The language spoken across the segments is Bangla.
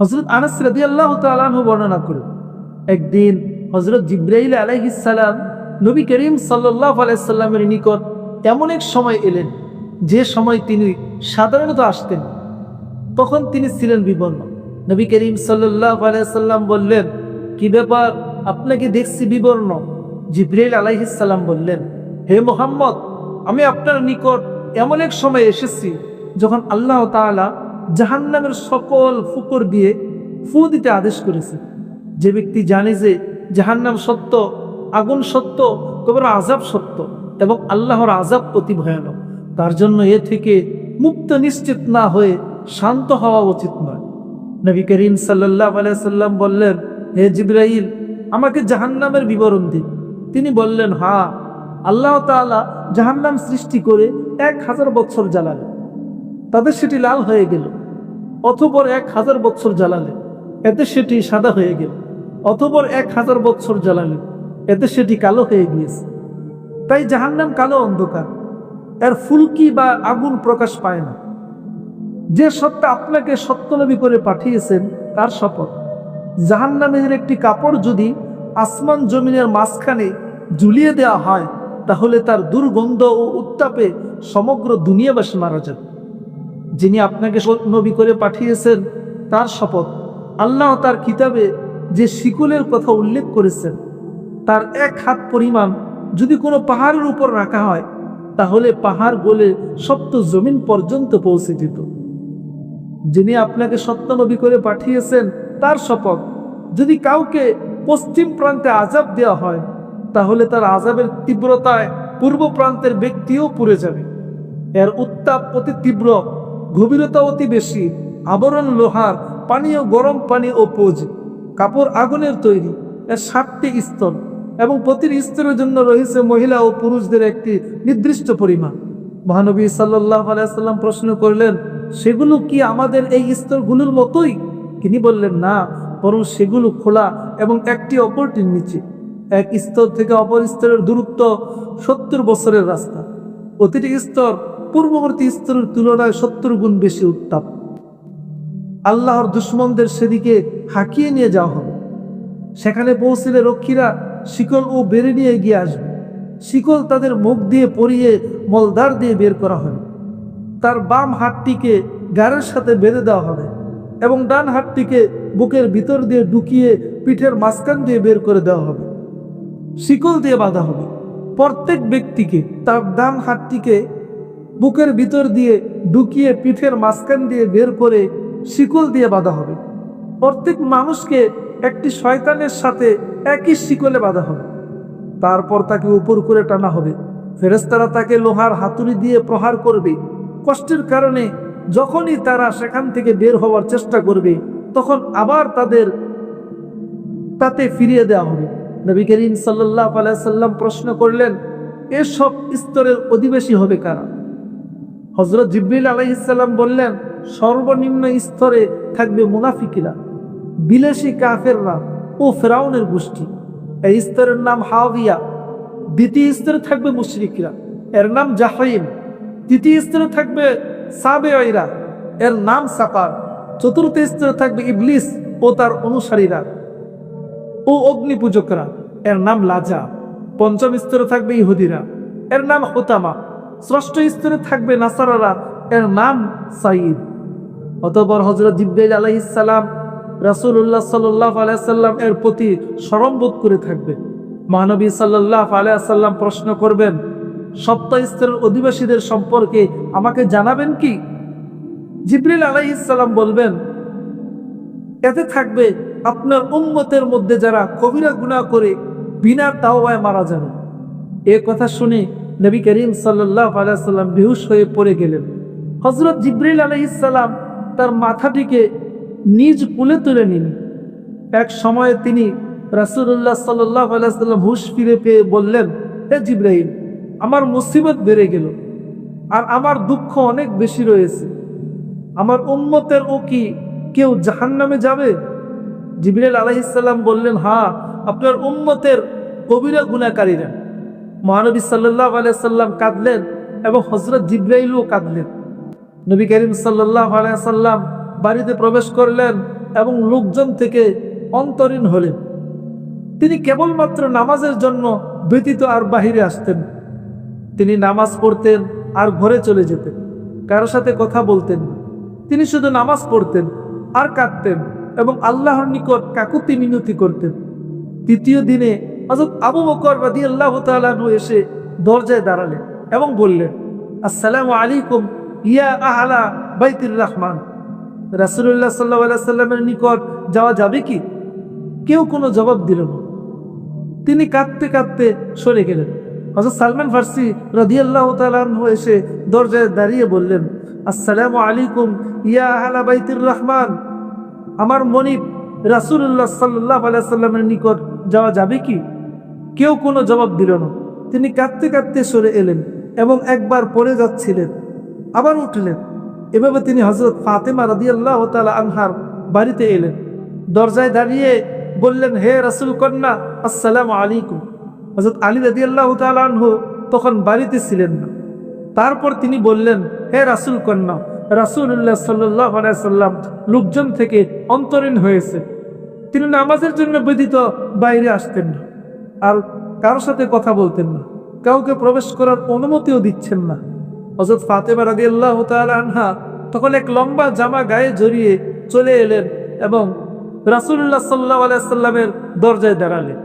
হজরত আনাস রাদি আল্লাহ তালাহ বর্ণনা করেন একদিন হজরত জিব্রাইল আলাইহিসালাম নবী করিম সাল্লাহ আলাইসাল্লামের নিকট এমন এক সময় এলেন, যে সময় তিনি সাধারণত আসতেন। তখন তিনি ছিলেন বিবর্ণ। নবী করিম সাল্লাহ আলাইসাল্লাম বললেন, কি ব্যাপার? আপনাকে দেখছি বিবর্ণ। জিব্রাইল আলাইহিসাল্লাম বললেন, হে মোহাম্মদ, আমি আপনার নিকট এমন এক সময় এসেছি যখন আল্লাহ তাআলা জাহান্নামের সকল ফুকর দিয়ে ফু দিতে আদেশ করেছে। যে ব্যক্তি জানে যে জাহান্নাম সত্য, আগুন সত্য কবর আজাব সত্য এবং আল্লাহর আজাব অতি ভয়ানক, তার জন্য এ থেকে মুক্ত নিশ্চিত না হয়ে শান্ত হওয়া উচিত নয়। নবী করিম সাল্লাহ আলাইসাল্লাম বললেন, হে জিব্রাইল, আমাকে জাহান্নামের বিবরণ দিন তিনি বললেন, হা, আল্লাহ তাআলা জাহান্নাম সৃষ্টি করে এক হাজার বছর জ্বালালেন। তাদের সেটি লাল হয়ে গেল। অথপর এক হাজার বছর জ্বালালেন এতে সেটি সাদা হয়ে গেল। অথপর এক হাজার বছর জ্বালালেন এতে সেটি কালো হয়ে গিয়েছে। তাই জাহান্নাম কালো অন্ধকার। এর ফুলকি বা আগুন প্রকাশ পায় না। যে সত্তা আপনাকে সত্যনবী করে পাঠিয়েছেন, তার শপথ। জাহান্নামের একটি কাপড় যদি আসমান জমিনের মাঝখানে ঝুলিয়ে দেওয়া হয়, তাহলে তার দুর্গন্ধ ও উত্তাপে সমগ্র দুনিয়াবাসী মারা যাবে। যিনি আপনাকে নবী করে পাঠিয়েছেন, তার শপথ। আল্লাহ তার কিতাবে যে শিকুলের কথা উল্লেখ করেছেন, তার এক হাত পরিমাণ যদি কোনো পাহাড়ের উপর রাখা হয়, তাহলে পাহাড় গলে সপ্ত জমিন পর্যন্ত পৌঁছে যেত। যিনি আপনাকে সত্য নবী করে পাঠিয়েছেন, তার শপথ। যদি কাউকে পশ্চিম প্রান্তে আজাব দেওয়া হয়, তাহলে তার আজাবের তীব্রতায় পূর্ব প্রান্তের ব্যক্তিও পুড়ে যাবে। এর উত্তাপ অতি তীব্র। গভীরতা অতি বেশি। আবরণ লোহার পানীয় গরম পানি ও পোজ। কাপড় আগুনের তৈরি, এর সাতটি স্তর এবং প্রতিটি স্তরের জন্য রয়েছে মহিলা ও পুরুষদের একটি নির্দিষ্ট পরিমাণ। মহানবী সাল্লাহ আলাইসাল্লাম প্রশ্ন করলেন, সেগুলো কি আমাদের এই স্তরগুলোর মতোই? তিনি বললেন, না, বরং সেগুলো খোলা এবং একটি অপরটির নিচে। এক স্তর থেকে অপর স্তরের দূরত্ব সত্তর বছরের রাস্তা। প্রতিটি স্তর পূর্ববর্তী স্তরের তুলনায় সত্তর গুণ বেশি উত্তাপ। আল্লাহর দুশ্মনদের সেদিকে হাঁকিয়ে নিয়ে যাওয়া হবে। সেখানে পৌঁছলে রক্ষীরা শিকল ও বেড়ে নিয়ে এগিয়ে আসবে। শিকল তাদের মুখ দিয়ে পরিয়ে মলদার দিয়ে বের করা হবে। তার বাম হাতটিকে গাড়ের সাথে বেঁধে দেওয়া হবে এবং ডান হাতটিকে বুকের ভিতর দিয়ে ঢুকিয়ে পিঠের মাঝখান দিয়ে বের করে দেওয়া হবে। শিকল দিয়ে বাঁধা হবে। প্রত্যেক ব্যক্তিকে তার ডান হাতটিকে বুকের ভিতর দিয়ে ঢুকিয়ে পিঠের মাঝখান দিয়ে বের করে শিকল দিয়ে বাঁধা হবে। প্রত্যেক মানুষকে একটি শয়তানের সাথে একই শিকলে বাঁধা হবে। তারপর তাকে উপর করে টানা হবে। ফেরেস্তারা তাকে লোহার হাতুড়ি দিয়ে প্রহার করবে। কষ্টের কারণে যখনই তারা সেখান থেকে বের হওয়ার চেষ্টা করবে, তখন আবার তাদের তাতে ফিরিয়ে দেওয়া হবে। নবী করিম সাল্লাহ আলাইসাল্লাম প্রশ্ন করলেন, এসব স্তরের অধিবেশী হবে কারা? হজরত জিব্রিল আলাইসাল্লাম বললেন, সর্বনিম্ন স্তরে থাকবে মুনাফিকিরা, বিলাসী কাফেররা ও ফেরাউনের গোষ্ঠী। এই স্তরের নাম হাওয়া দ্বিতীয় স্তরে থাকবে মুশরিকরা, এর নাম জাহিম তৃতীয় স্তরে থাকবে সাবেয়রা, এর নাম সাকার চতুর্থ স্তরে থাকবে ইবলিস ও তার অনুসারীরা ও অগ্নি পূজকরা এর নাম লাজা। পঞ্চম স্তরে থাকবে ইহুদিরা, এর নাম হোতামা ষষ্ঠ স্তরে থাকবে নাসারারা। এর নাম সাইদ অতপর হজরত জিব্রাইল আলাইসাল্লাম রাসুল্লাহ সাল্লাহ আলাইসাল্লাম এর প্রতি স্মরণ করে থাকবে। মহানবী সাল্লাহ আলাইসাল্লাম প্রশ্ন করবেন, সপ্তাহ স্তরের অধিবাসীদের সম্পর্কে আমাকে জানাবেন কি? জিব্রিল আলাইসাল্লাম বলবেন, এতে থাকবে আপনার উন্মতের মধ্যে যারা কবিরা গুণা করে বিনা তাওয়ায় মারা যাবে। এ কথা শুনে নবী করিম সাল্লাহ আলাইসাল্লাম বেহুশ হয়ে পড়ে গেলেন। হজরত জিব্রিল আলহিসাল্লাম তার মাথাটিকে নিজ কুলে তুলে নিন এক সময়ে তিনি রাসুল্লাহ সাল্লাহ আলাইসাল্লাম হুশ ফিরে পেয়ে বললেন, হে জিব্রাহিম আমার মুসিবত বেড়ে গেল আর আমার দুঃখ অনেক বেশি রয়েছে। আমার উম্মতের ও কি কেউ জাহান নামে যাবে? জিবরাইল আলহিসাল্লাম বললেন হ্যাঁ আপনার উম্মতের কবিরা গুণাকারীরা মহানবী সাল্লাহ আলাইসাল্লাম কাঁদলেন এবং হজরত জিব্রাইলও কাঁদলেন। নবী করিম সাল্লাহ আলাইসাল্লাম বাড়িতে প্রবেশ করলেন এবং লোকজন থেকে অন্তরীণ হলেন। তিনি কেবলমাত্র নামাজের জন্য ব্যতীত আর বাহিরে আসতেন। তিনি নামাজ পড়তেন আর ঘরে চলে যেতেন, কারও সাথে কথা বলতেন। তিনি শুধু নামাজ পড়তেন আর কাঁদতেন এবং আল্লাহর নিকট কাকুতি মিনতি করতেন। তৃতীয় দিনে হজরত আবু বকর রাদি আল্লাহ তালু এসে দরজায় দাঁড়ালেন এবং বললেন, আসসালামু আলাইকুম, ইয়া আহলা বাইতুর রহমান। রাসুল্লাহ সাল্লাহ সাল্লামের নিকট যাওয়া যাবে কি? কেউ কোনো জবাব দিল না। তিনি কাঁদতে কাঁদতে সরে গেলেন। হজরত সালমান ফার্সি রাদিয়াল্লাহ তালু এসে দরজায় দাঁড়িয়ে বললেন, আসসালামু আলাইকুম, ইয়া আহলা বাইতুর রহমান। আমার মনিব রাসুল্লাহ সাল্লাহ সাল্লামের নিকট যাওয়া যাবে কি? কেউ কোনো জবাব দিল না। তিনি কাঁদতে কাঁদতে সরে এলেন এবং একবার পড়ে যাচ্ছিলেন। আবার উঠলেন। এভাবে তিনি হজরত ফাতেমা রাদিয়াল্লাহ তালা আনহার বাড়িতে এলেন। দরজায় দাঁড়িয়ে বললেন, হে রাসুল কন্যা, আসসালামু আলাইকুম। হজরত আলী রাদিয়াল্লাহ তালা আনহু তখন বাড়িতে ছিলেন না। তারপর তিনি বললেন, হে রাসুল কন্যা রাসুল্লাহ সাল্লাহ সাল্লাম লোকজন থেকে অন্তরীণ হয়েছে। তিনি নামাজের জন্য ব্যতীত বাইরে আসতেন না। আর কারোর সাথে কথা বলতেন না। কাউকে প্রবেশ করার অনুমতিও দিচ্ছেন না। হজরত ফাতেমা রাদি আল্লাহ আনহা তখন এক লম্বা জামা গায়ে জড়িয়ে চলে এলেন এবং রাসুল্লাহ সাল্লাহ আলাইসাল্লামের দরজায় দাঁড়ালেন।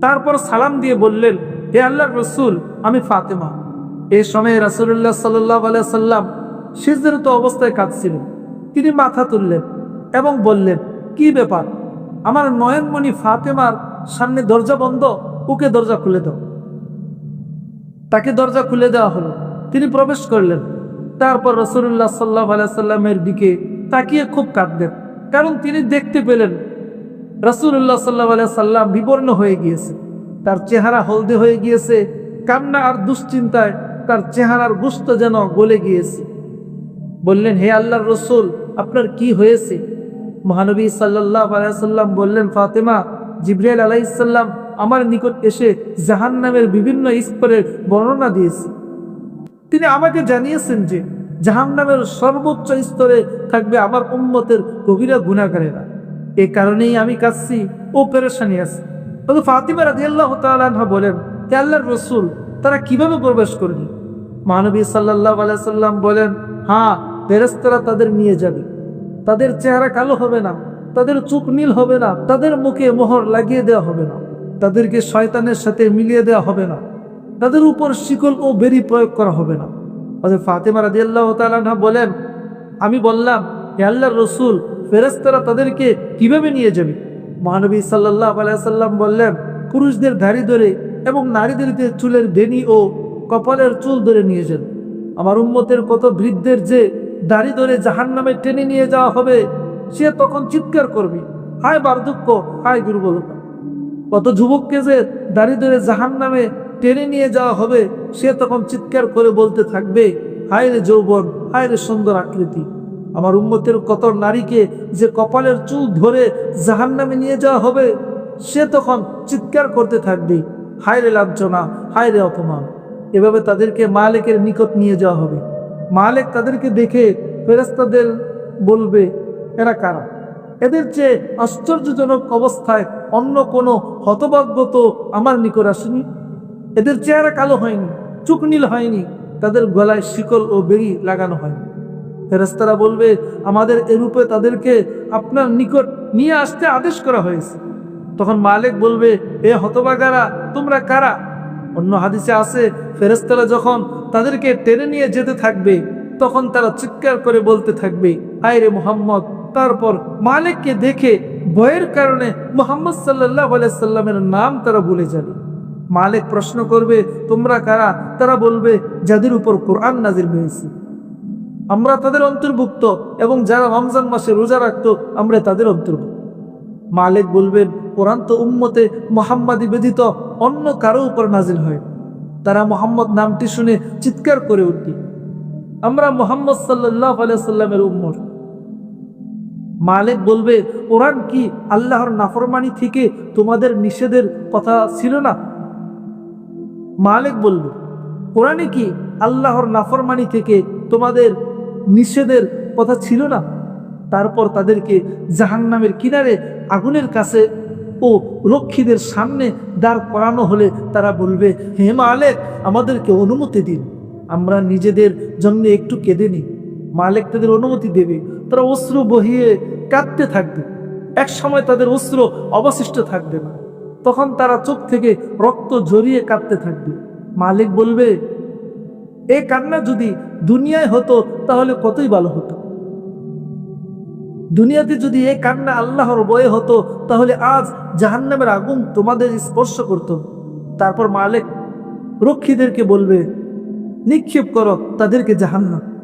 তারপর সালাম দিয়ে বললেন, হে আল্লাহ রসুল, আমি ফাতেমা। এই সময়ে রাসুল্লাহ সাল্লাহ আলাইসাল্লাম সিজনত অবস্থায় কাঁদছিলেন। তিনি মাথা তুললেন এবং বললেন, কি ব্যাপার? আমার নয়নমণি ফাতেমার সামনে দরজা বন্ধ, ওকে দরজা খুলে দাও। তাকে দরজা খুলে দেওয়া হলো। তিনি প্রবেশ করলেন। তারপর রসুল্লাহ সাল্লাহ আলাইসাল্লামের দিকে তাকিয়ে খুব কাঁদলেন, কারণ তিনি দেখতে পেলেন রসুল্লাহ সাল্লাহ সাল্লাম বিবর্ণ হয়ে গিয়েছে। তার চেহারা হলদে হয়ে গিয়েছে, কান্না আর দুশ্চিন্তায় তার চেহারার গুস্ত যেন গলে গিয়েছে। বললেন, হে আল্লাহর রসুল, আপনার কি হয়েছে? মহানবী সাল্লাহ আলাইসাল্লাম বললেন, ফাতেমা জিব্রাইল আলাইসাল্লাম আমার নিকট এসে জাহান নামের বিভিন্ন স্তরের বর্ণনা দিয়েছে। তিনি আমাকে জানিয়েছেন যে জাহান নামের সর্বোচ্চ স্তরে থাকবে আমার উম্মতের কবিরা গুণাগারেরা এ কারণেই আমি কাঁদছি ও পেরেশানি আছি। তবে ফাতিমা রাজি আল্লাহ বলেন, হে আল্লাহর রসুল, তারা কীভাবে প্রবেশ করবে? মানবী সাল্লাহ আলাইসাল্লাম বলেন হ্যাঁ ফেরেস্তারা তাদের নিয়ে যাবে। তাদের চেহারা কালো হবে না। তাদের চোখ নীল হবে না, তাদের মুখে মোহর লাগিয়ে দেওয়া হবে না, তাদেরকে শয়তানের সাথে মিলিয়ে দেওয়া হবে না, তাদের উপর শিকল ও বেরি প্রয়োগ করা হবে না। অর্থাৎ ফাতেমা রাজি আল্লাহ তালা বলেন, আমি বললাম, হে আল্লাহ রসুল ফেরেস্তারা তাদেরকে কীভাবে নিয়ে যাবে? মহানবী সাল্লাহ আলাইসাল্লাম বললেন, পুরুষদের ধারি ধরে এবং নারীদের চুলের বেনি ও কপালের চুল ধরে নিয়ে যান। আমার উম্মতের কত বৃদ্ধের যে দাড়ি ধরে জাহান নামে টেনে নিয়ে যাওয়া হবে সে তখন চিৎকার করবে, হায় বার্ধক্য হায় দুর্বলতা। কত যুবককে যে দাড়ি জাহান নামে টেনে নিয়ে যাওয়া হবে, সে তখন চিৎকার করে বলতে থাকবে, হায় রে যৌবন, হায় রে সুন্দর আকৃতি। আমার উম্মতের কত নারীকে যে কপালের চুল ধরে জাহান নামে নিয়ে যাওয়া হবে, সে তখন চিৎকার করতে থাকবে, হায় রে লাঞ্ছনা, হায় রে অপমান। এভাবে তাদেরকে মালিকের নিকট নিয়ে যাওয়া হবে। মালিক তাদেরকে দেখে ফেরেস্তাদের বলবে এরা কারা? এদের চেয়ে আশ্চর্যজনক অবস্থায় অন্য কোনো হতভাগ্য তো আমার নিকট আসেনি? এদের চেহারা কালো হয়নি, চোখ নীল হয়নি, তাদের গলায় শিকল ও বেরি লাগানো হয়নি। ফেরেস্তারা বলবে, আমাদের এরূপে তাদেরকে আপনার নিকট নিয়ে আসতে আদেশ করা হয়েছে। তখন মালিক বলবে, এ হতবাগারা তোমরা কারা? অন্য হাদিসে আছে ফেরেস্তারা যখন তাদেরকে টেনে নিয়ে যেতে থাকবে, তখন তারা চিৎকার করে বলতে থাকবে আয় রে মোহাম্মদ তারপর মালিককে দেখে ভয়ের কারণে মোহাম্মদ সাল্লাহ সাল্লামের নাম তারা ভুলে যাবে। মালিক প্রশ্ন করবে, তোমরা কারা? তারা বলবে, যাদের উপর কোরআন নাজির হয়েছে। আমরা তাদের অন্তর্ভুক্ত এবং যারা রমজান মাসে রোজা রাখতো, আমরা তাদের অন্তর্ভুক্ত। মালিক বলবেন, কোরআন তো উম্মতে মোহাম্মদী ব্যতীত অন্য কারও উপর নাজিল হয়। তারা মোহাম্মদ নামটি শুনে চিৎকার করে উঠি, আমরা মোহাম্মদ সাল্লাহ সাল্লামের উম্মর মালিক বলবে, কোরআন কি আল্লাহর নাফরমানি থেকে তোমাদের নিষেধের কথা ছিল না? মালিক বলবে, কোরআনে কি আল্লাহর নাফরমানি থেকে তোমাদের নিষেধের কথা ছিল না? তারপর তাদেরকে জাহান্নামের কিনারে আগুনের কাছে ও রক্ষীদের সামনে দাঁড় করানো হলে তারা বলবে, হে মালেক, আমাদেরকে অনুমতি দিন। আমরা নিজেদের জন্য একটু কেঁদে নিই। মালেক তাদের অনুমতি দেবে। তারা অস্ত্র বহিয়ে কাঁদতে থাকবে। এক সময় তাদের অস্ত্র অবশিষ্ট থাকবে না। তখন তারা চোখ থেকে রক্ত জড়িয়ে কাঁদতে থাকবে। মালিক বলবে, এ কান্না যদি দুনিয়ায় হতো, তাহলে কতই ভালো হতো? দুনিয়াতে যদি এ কান্না আল্লাহর বয়ে হতো, তাহলে আজ জাহান্নামের আগুন তোমাদের স্পর্শ করত। তারপর মালিক রক্ষীদেরকে বলবে, নিক্ষেপ করো তাদেরকে জাহান্নাম।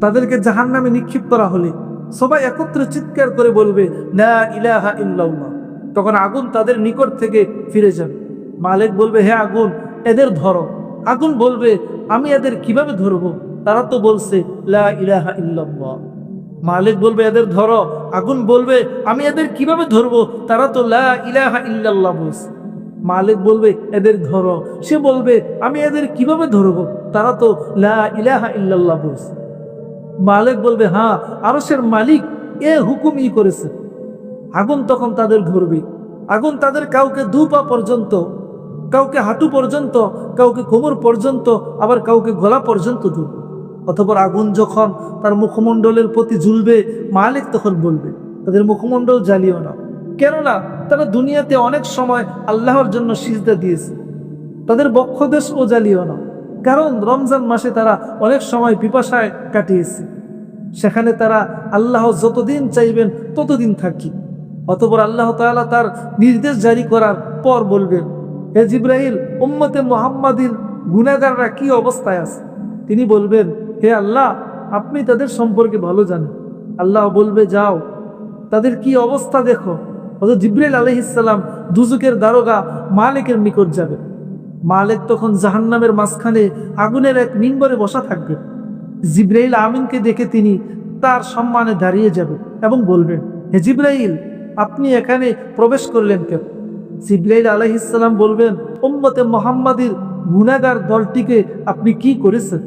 তাদেরকে জাহান্নামে নিক্ষেপ করা হলে সবাই একত্রে চিৎকার করে বলবে না ইলাহা ইল্লাল্লাহ। তখন আগুন তাদের নিকট থেকে ফিরে যাবে। মালিক বলবে, হে আগুন, এদের ধরো। আগুন বলবে, আমি এদের কীভাবে ধরবো? তারা তো বলছে, লা ইলাহা ইল্লাল্লাহ। মালিক বলবে, এদের ধরো। আগুন বলবে, আমি এদের কীভাবে ধরবো? তারা তো, লা ইলাহা ইল্লাল্লাহ বলছে। মালিক বলবে, এদের ধরো। সে বলবে, আমি এদের কীভাবে ধরবো? তারা তো, লা ইলাহা ইল্লাল্লাহ বলছে। মালিক বলবে হ্যাঁ আরসের মালিক এ হুকুমই করেছে। আগুন তখন তাদের ঘুরবে আগুন তাদের কাউকে দু পা পর্যন্ত, কাউকে হাঁটু পর্যন্ত, কাউকে কোমর পর্যন্ত, আবার কাউকে গলা পর্যন্ত ধরবে। অথবা আগুন যখন তার মুখমণ্ডলের প্রতি ঝুলবে, মালিক তখন বলবে, তাদের মুখমণ্ডল জ্বালিও না। কেননা তারা দুনিয়াতে অনেক সময় আল্লাহর জন্য সিজদা দিয়েছে। তাদের বক্ষদেশ ও জ্বালিও না। কারণ রমজান মাসে তারা অনেক সময় পিপাসায় কাটিয়েছে। সেখানে তারা আল্লাহ যতদিন চাইবেন ততদিন থাকি অতপর আল্লাহ তাআলা তার নির্দেশ জারি করার পর বলবেন, হে জিব্রাহিল উম্মতে মোহাম্মদিন গুনাগাররা কি অবস্থায় আছে? তিনি বলবেন, হে আল্লাহ, আপনি তাদের সম্পর্কে ভালো জানেন। আল্লাহ বলবে, যাও, তাদের কি অবস্থা দেখো। হজরত জিব্রাইল আলহিসাল্লাম দুজুকের দারোগা মালিকের নিকট যাবে। মালিক তখন জাহান্নামের মাঝখানে আগুনের এক মিম্বরে বসা থাকবে। জিব্রাইল আমিনকে দেখে তিনি তার সম্মানে দাঁড়িয়ে যাবে এবং বলবেন, হে জিব্রাইল, আপনি এখানে প্রবেশ করলেন কেন? জিব্রাইল আলহিসাল্লাম বলবেন, উম্মতে মোহাম্মদের গুণাগার দলটিকে আপনি কি করেছেন?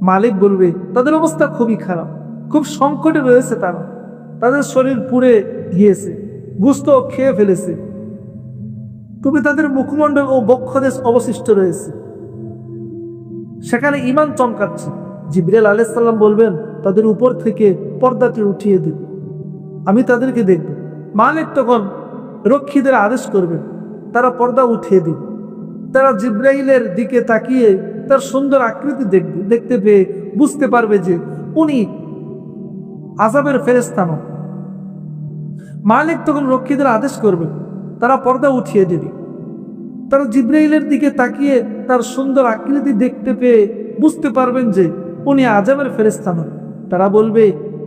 মালিক বলবে, তাদের অবস্থা খুবই খারাপ, খুব সংকটে রয়েছে তারা। তাদের শরীর পুড়ে গিয়েছে, গুস্ত খেয়ে ফেলেছে। তবে তাদের মুখমণ্ডল ও বক্ষদেশ অবশিষ্ট রয়েছে। সেখানে ইমান চমকাচ্ছে। জিব্রাইল আলাইসাল্লাম বলবেন, তাদের উপর থেকে পর্দাটি উঠিয়ে দিন। আমি তাদেরকে দেখব। মালিক তখন রক্ষীদের আদেশ করবেন, তারা পর্দা উঠিয়ে দিন। তারা জিব্রাইলের দিকে তাকিয়ে তার সুন্দর আকৃতি দেখবে, দেখতে পেয়ে বুঝতে পারবে যে উনি আজাবের ফেরেস্তানো মালিক তখন রক্ষীদের আদেশ করবে তারা পর্দা উঠিয়ে দেবে। তারা জিব্রাইলের দিকে তাকিয়ে তার সুন্দর আকৃতি দেখতে পেয়ে বুঝতে পারবেন যে উনি আজাবের ফেরেস্তানো তারা বলবে,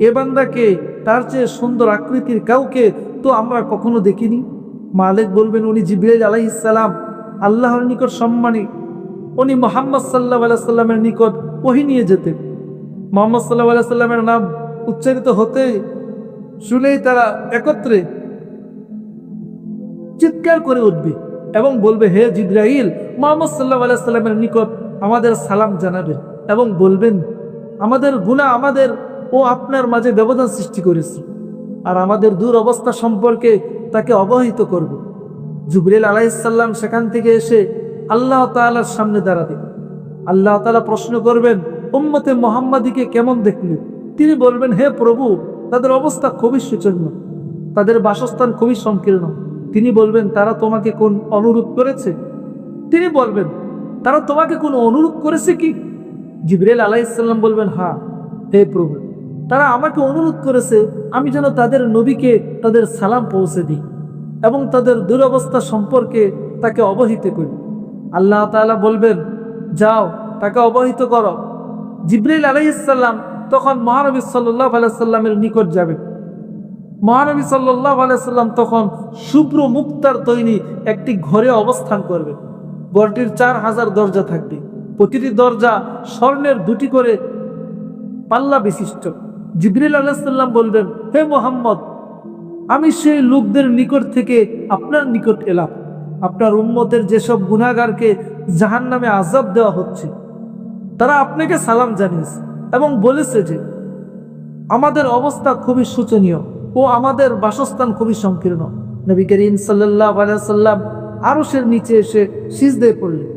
এ বান্দাকে তার চেয়ে সুন্দর আকৃতির কাউকে তো আমরা কখনো দেখিনি। মালিক বলবেন, উনি জিব্রাইল আলাইসালাম আল্লাহর নিকট সম্মানী। উনি মোহাম্মদ সাল্লাহ আলাইসাল্লামের নিকট ওহি নিয়ে যেতেন। মোহাম্মদ সাল্লাহ আলাইসাল্লামের নাম উচ্চারিত হতে শুনেই তারা একত্রে চিৎকার করে উঠবে। এবং বলবে, হে জিব্রাইল, মোহাম্মদ সাল্লাহ আলাইসাল্লামের নিকট আমাদের সালাম জানাবেন এবং বলবেন, আমাদের গুণা আমাদের ও আপনার মাঝে ব্যবধান সৃষ্টি করেছে আর আমাদের দূর অবস্থা সম্পর্কে তাকে অবহিত করব। জুবরিল আলাইসাল্লাম সেখান থেকে এসে আল্লাহ তালার সামনে দাঁড়াবে। আল্লাহ তালা প্রশ্ন করবেন, উম্মতে মোহাম্মদীকে কেমন দেখলে? তিনি বলবেন, হে প্রভু, তাদের অবস্থা খুবই শোচনীয় তাদের বাসস্থান খুবই সংকীর্ণ। তিনি বলবেন, তারা তোমাকে কোন অনুরোধ করেছে? তিনি বলবেন, তারা তোমাকে কোন অনুরোধ করেছে কি? জিবরেল আলাইসাল্লাম বলবেন হ্যাঁ হে প্রভু, তারা আমাকে অনুরোধ করেছে, আমি যেন তাদের নবীকে তাদের সালাম পৌঁছে দিই এবং তাদের দুরবস্থা সম্পর্কে তাকে অবহিত করি। আল্লাহ তাআলা বলবেন, যাও, তাকে অবহিত করো। জিব্রাইল আলাইসাল্লাম তখন মহানবী সাল্লাহ আলাইসাল্লামের নিকট যাবে। মহানবী সাল্লাহ আলাইসাল্লাম তখন শুভ্র মুক্তার তৈরি একটি ঘরে অবস্থান করবে। ঘরটির চার হাজার দরজা থাকবে। প্রতিটি দরজা স্বর্ণের দুটি করে পাল্লা বিশিষ্ট। জিবরিল আলাহিসাল্লাম বলবেন, হে মোহাম্মদ, আমি সেই লোকদের নিকট থেকে আপনার নিকট এলাম। আপনার উম্মতের যেসব গুণাগারকে জাহান নামে আজাব দেওয়া হচ্ছে, তারা আপনাকে সালাম জানিয়েছে এবং বলেছে যে, আমাদের অবস্থা খুবই শোচনীয়। ও আমাদের বাসস্থান খুবই সংকীর্ণ। নবী করিম সাল্লাহ সাল্লাম আরসের নিচে এসে সিজদে পড়লেন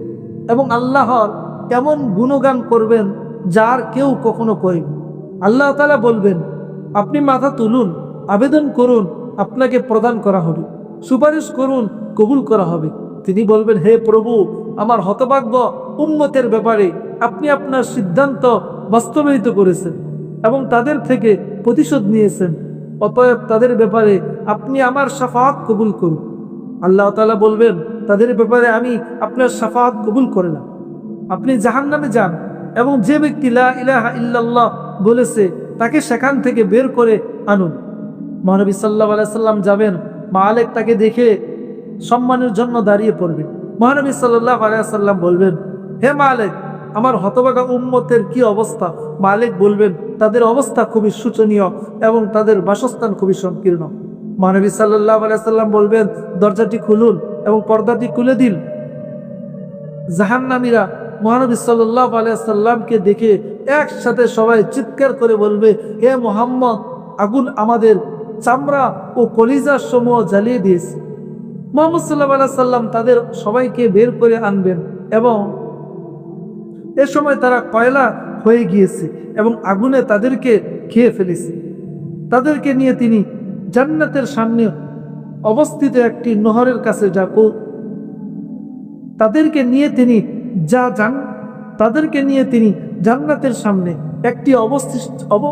এবং আল্লাহর কেমন গুণগান করবেন যার কেউ কখনো করেনি। আল্লাহ তালা বলবেন, আপনি মাথা তুলুন, আবেদন করুন, আপনাকে প্রদান করা হবে, সুপারিশ করুন, কবুল করা হবে। তিনি বলবেন, হে প্রভু, আমার হতভাগ্য উন্মতের ব্যাপারে আপনি আপনার সিদ্ধান্ত বাস্তবায়িত করেছেন এবং তাদের থেকে প্রতিশোধ নিয়েছেন। অতএব তাদের ব্যাপারে আপনি আমার সাফাত কবুল করুন। আল্লাহ তালা বলবেন, তাদের ব্যাপারে আমি আপনার সাফাত কবুল করে না। আপনি জাহান নামে যান এবং যে ব্যক্তি ইলাহা ইল্লাল্লাহ বলেছে, তাকে সেখান থেকে বের করে আনুন। মহানবী সাল্লাহ আলাইসাল্লাম যাবেন, মালেক তাকে দেখে সম্মানের জন্য দাঁড়িয়ে পড়বেন। মহানবী সাল্লাহ আলাইসাল্লাম বলবেন, হে মালেক, আমার হতবাগা উম্মতের কি অবস্থা? মালিক বলবেন তাদের অবস্থা খুবই শোচনীয় এবং তাদের বাসস্থান খুবই সংকীর্ণ। মহানবী সাল্লাহ আলাইসাল্লাম বলবেন, দরজাটি খুলুন এবং পর্দাটি খুলে দিন। জাহান্নামীরা মহানবী সাল্লাহ আলাইসাল্লামকে দেখে একসাথে সবাই চিৎকার করে বলবে, হে মোহাম্মদ, আগুন আমাদের চামড়া ও কলিজার সমূহ জ্বালিয়ে দিয়েছে। মোহাম্মদ সাল্লাহ আলাইহি সাল্লাম তাদের সবাইকে বের করে আনবেন এবং এ সময় তারা কয়লা হয়ে গিয়েছে এবং আগুনে তাদেরকে খেয়ে ফেলেছে। তাদেরকে নিয়ে তিনি জান্নাতের সামনে অবস্থিত একটি নহরের কাছে যা তাদেরকে নিয়ে তিনি যা যান, তাদেরকে নিয়ে তিনি জান্নাতের সামনে একটি অবস্থিত অব,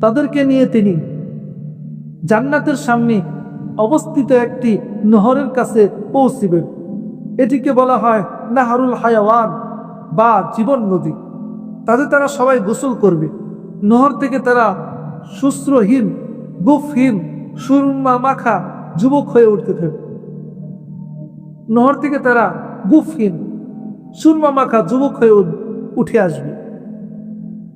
তাদেরকে নিয়ে তিনি জান্নাতের সামনে অবস্থিত একটি নহরের কাছে পৌঁছিবেন। এটিকে বলা হয় নাহারুল হায়াওয়ান বা জীবন নদী। তাতে তারা সবাই গোসল করবে। নহর থেকে তারা শুশ্রহীন, গুফহীন, সুরমা মাখা যুবক হয়ে উঠতে থাকবে নহর থেকে তারা গুফহীন, সুরমা মাখা যুবক হয়ে উঠে আসবে।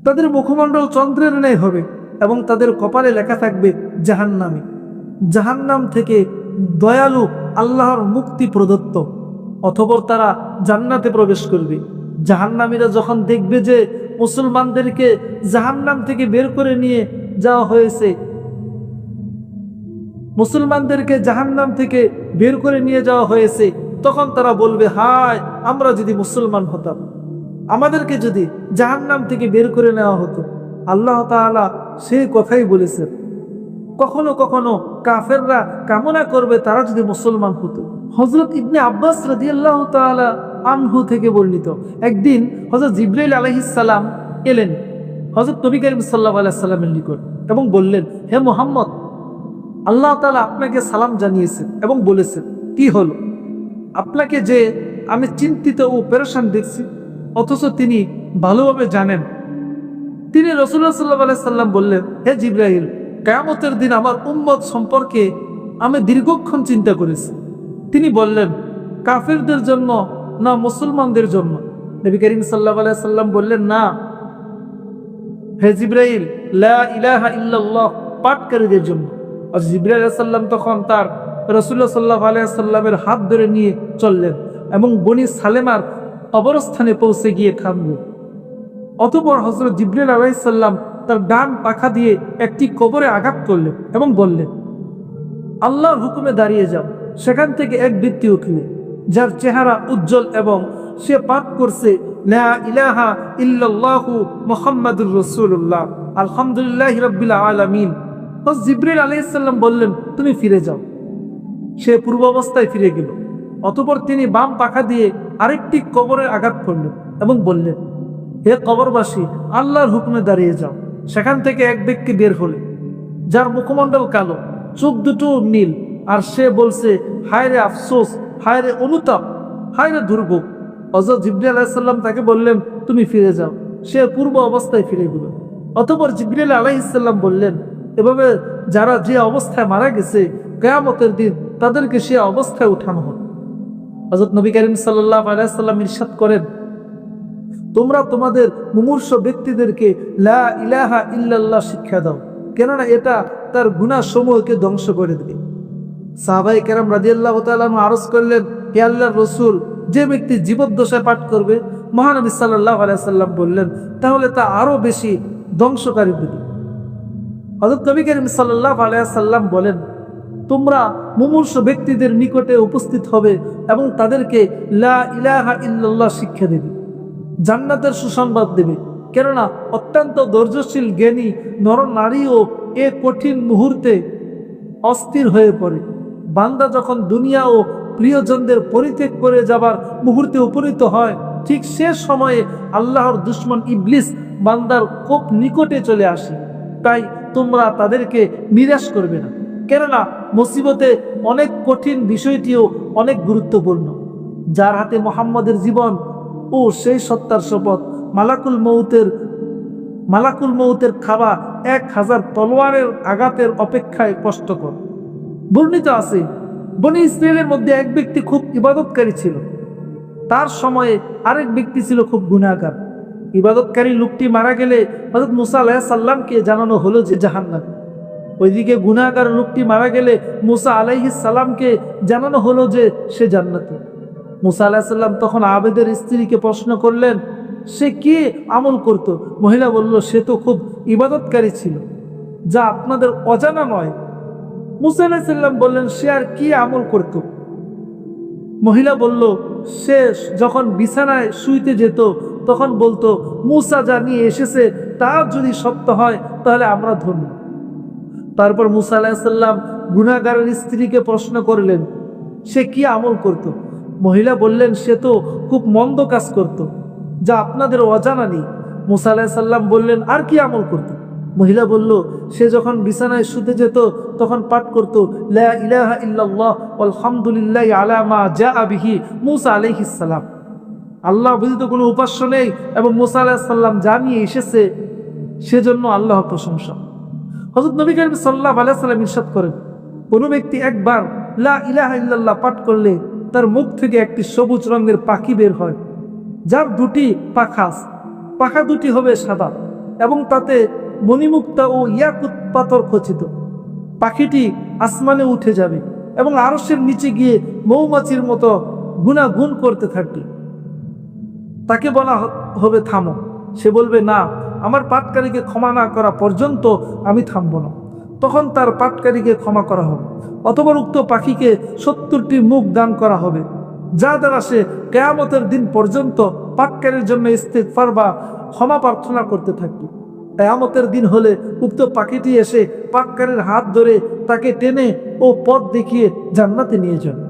তাদের মুখমণ্ডল চন্দ্রের ন্যায় হবে এবং তাদের কপালে লেখা থাকবে জাহান্নামী। জাহান্নাম থেকে দয়ালু আল্লাহর মুক্তি প্রদত্ত অথবা তারা জান্নাতে প্রবেশ করবে। জাহান্নামীরা যখন দেখবে যে মুসলমানদেরকে জাহান্নাম থেকে বের করে নিয়ে যাওয়া হয়েছে। মুসলমানদেরকে জাহান্নাম থেকে বের করে নিয়ে যাওয়া হয়েছে। তখন তারা বলবে, হায়, আমরা যদি মুসলমান হতাম, আমাদেরকে যদি জাহান্নাম থেকে বের করে নেওয়া হতো। আল্লাহ তাআলা সেই কথাই বলেছেন। কখনো কখনো কাফেররা কামনা করবে, তারা যদি মুসলমান হতো। হজরত ইবনে আব্বাস রাজি আল্লাহ তালা আনহু থেকে বর্ণিত। একদিন হজরত জিব্রাইল আলহিসাল্লাম এলেন হজরত নবী করিম সাল্লাহ আলাইসাল্লামের নিকট এবং বললেন, হে মোহাম্মদ, আল্লাহ তালা আপনাকে সালাম জানিয়েছেন এবং বলেছেন, কি হলো? আপনাকে যে আমি চিন্তিত ও পেরেশান দেখছি, অথচ তিনি ভালোভাবে জানেন। তিনি রসুল্লাহ সাল্লাহ আলাইসাল্লাম বললেন, হে জিব্রাহিল কেয়ামতের দিন আমার উম্মত সম্পর্কে আমি দীর্ঘক্ষণ চিন্তা করেছি। তিনি বললেন, কাফেরদের জন্য না মুসলমানদের জন্য। নবী করিম সাল্লাহ সাল্লাম বললেন, না। হে জিব্রাইল ইলাহা ইল্লাল্লাহ পাঠকারীদের জন্য। আর জিব্রাইল সাল্লাম তখন তার রসুল্লাহ সাল্লাহ আলাইসাল্লামের হাত ধরে নিয়ে চললেন এবং বনি সালেমার অবরস্থানে পৌঁছে গিয়ে থামল। অতপর হজরত জিব্রাইল আলাইসাল্লাম তার ডান পাখা দিয়ে একটি কবরে আঘাত করলেন এবং বললেন, আল্লাহর হুকুমে দাঁড়িয়ে যাও, সেখান থেকে এক ব্যক্তি উঠলেন যার চেহারা উজ্জ্বল এবং সে পাপ করছে, লা ইলাহা ইল্লাল্লাহু মুহাম্মাদুর রাসূলুল্লাহ। আলহামদুলিল্লাহি রাব্বিল আলামিন। আলাইহিস বললেন, তুমি ফিরে যাও। সে পূর্ব অবস্থায় ফিরে গেল। অতঃপর তিনি বাম পাখা দিয়ে আরেকটি কবরে আঘাত করলেন এবং বললেন, হে কবরবাসী, আল্লাহর হুকুমে দাঁড়িয়ে যাও। সেখান থেকে এক ব্যক্তি বের হলে, যার মুখমণ্ডল কালো, চোখ দুটো নীল, আর সে বলছে হায় রে আফসোস হায় রে অনুতাপ হায় রে দুর্ভোগ হজরত জিবরি আলাহিসাল্লাম তাকে বললেন, তুমি ফিরে যাও। সে পূর্ব অবস্থায় ফিরে গেল। অতপর জিবরিল আলাইসাল্লাম বললেন, এভাবে যারা যে অবস্থায় মারা গেছে, কেয়ামতের দিন তাদেরকে সে অবস্থায় উঠানো হবে। হজরত নবী করিম সাল্লাহ আলাইসাল্লাম ইরশাদ করেন, তোমরা তোমাদের মুমূর্ষ ব্যক্তিদেরকে লা ইলাহা ইল্লাল্লাহ শিক্ষা দাও। কেননা এটা তার গুণা সমূহকে ধ্বংস করে দেবে। সাহাবাই কেরাম রাজিয়াল্লাহ তালু আরজ করলেন, হে আল্লাহ রসুল, যে ব্যক্তি জীবদ্দশায় পাঠ করবে, মহানবী সাল্লাহ আলাইসাল্লাম বললেন, তাহলে তা আরও বেশি ধ্বংসকারী হবে হজরত নবী করিম সাল্লাহ আলাইসাল্লাম বলেন, তোমরা মুমূর্ষ ব্যক্তিদের নিকটে উপস্থিত হবে এবং তাদেরকে লা ইলাহা ইল্লাল্লাহ শিক্ষা দেবে, জান্নাতের সুসংবাদ দেবে। কেননা অত্যন্ত ধৈর্যশীল জ্ঞানী নর নারীও এ কঠিন মুহূর্তে অস্থির হয়ে পড়ে। বান্দা যখন দুনিয়া ও প্রিয়জনদের পরিত্যাগ করে যাবার মুহূর্তে উপনীত হয়, ঠিক সে সময়ে আল্লাহর দুশ্মন ইবলিস বান্দার খুব নিকটে চলে আসে। তাই তোমরা তাদেরকে নিরাশ করবে না। কেননা মুসিবতে অনেক কঠিন বিষয়টিও অনেক গুরুত্বপূর্ণ। যার হাতে মোহাম্মদের জীবন ও সেই সত্তার শপথ, মালাকুল মৌতের মালাকুল মৌতের খাওয়া এক হাজার তলোয়ারের আঘাতের অপেক্ষায় কষ্টকর। বর্ণিত আছে, বনি ইসরায়েলের মধ্যে এক ব্যক্তি খুব ইবাদতকারী ছিল। তার সময়ে আরেক ব্যক্তি ছিল খুব গুণাগার। ইবাদতকারী লোকটি মারা গেলে হজরত মুসা আলাহ সাল্লামকে জানানো হলো যে জাহান্নাম। ওইদিকে গুণাগার লোকটি মারা গেলে মুসা আলাইহিস সালামকে জানানো হলো যে সে জান্নাতি। মুসা আলাহ সাল্লাম তখন আবেদের স্ত্রীকে প্রশ্ন করলেন, সে কি আমল করত? মহিলা বলল, সে তো খুব ইবাদতকারী ছিল, যা আপনাদের অজানা নয়। মুসা আলাহ বললেন, সে আর কি আমল করত মহিলা বলল, সে যখন বিছানায় শুইতে যেত, তখন বলতো, মুসা যা নিয়ে এসেছে, তা যদি সত্য হয়, তাহলে আমরা ধন্য তারপর মুসা আলাহিসাল্লাম গুণাগারের স্ত্রীকে প্রশ্ন করলেন, সে কি আমল করত। মহিলা বললেন, সে তো খুব মন্দ কাজ করত। যা আপনাদের অজানা নেই মুসা আলাহিসাল্লাম বললেন, আর কি আমল করত। মহিলা বলল, সে যখন বিছানায় শুতে যেত, তখন পাঠ করত, লা আবিহি মুসা আলাইহিসাল্লাম আল্লাহ ব্যতীত কোনো উপাস্য নেই এবং মুসা আলাহিসাল্লাম যা নিয়ে এসেছে, সেজন্য আল্লাহ প্রশংসা হজরত নবী করিম সাল্লাহ আলাইসাল্লাম ইরশাদ করেন, কোনো ব্যক্তি একবার লা ইলাহা ইল্লাল্লাহ পাঠ করলে তার মুখ থেকে একটি সবুজ রঙের পাখি বের হয়, যার দুটি পাখা আছে। পাখা দুটি হবে সাদা এবং তাতে মণিমুক্তা ও ইয়াকুত পাথর খচিত। পাখিটি আসমানে উঠে যাবে এবং আরসের নিচে গিয়ে মৌমাছির মতো গুণাগুণ করতে থাকবে। তাকে বলা হবে, থামো। সে বলবে, না, আমার পাটকারীকে ক্ষমা না করা পর্যন্ত আমি থামব না। তখন তার পাটকারীকে ক্ষমা করা হবে। অথবা উক্ত পাখিকে সত্তরটি মুখ দান করা হবে, যা দ্বারা সে কেয়ামতের দিন পর্যন্ত পাটকারীর জন্য ইস্তেকফার বা ক্ষমা প্রার্থনা করতে থাকবে। কেয়ামতের দিন হলে উক্ত পাখিটি এসে পাক্কারের হাত ধরে তাকে টেনে ও পথ দেখিয়ে জান্নাতে নিয়ে যাবে।